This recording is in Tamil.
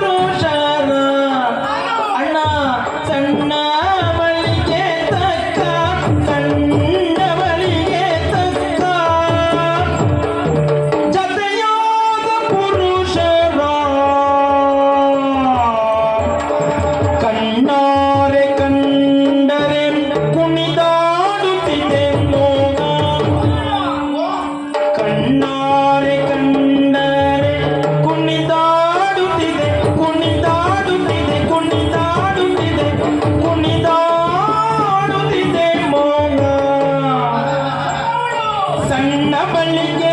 coruja. கண்ண வழியே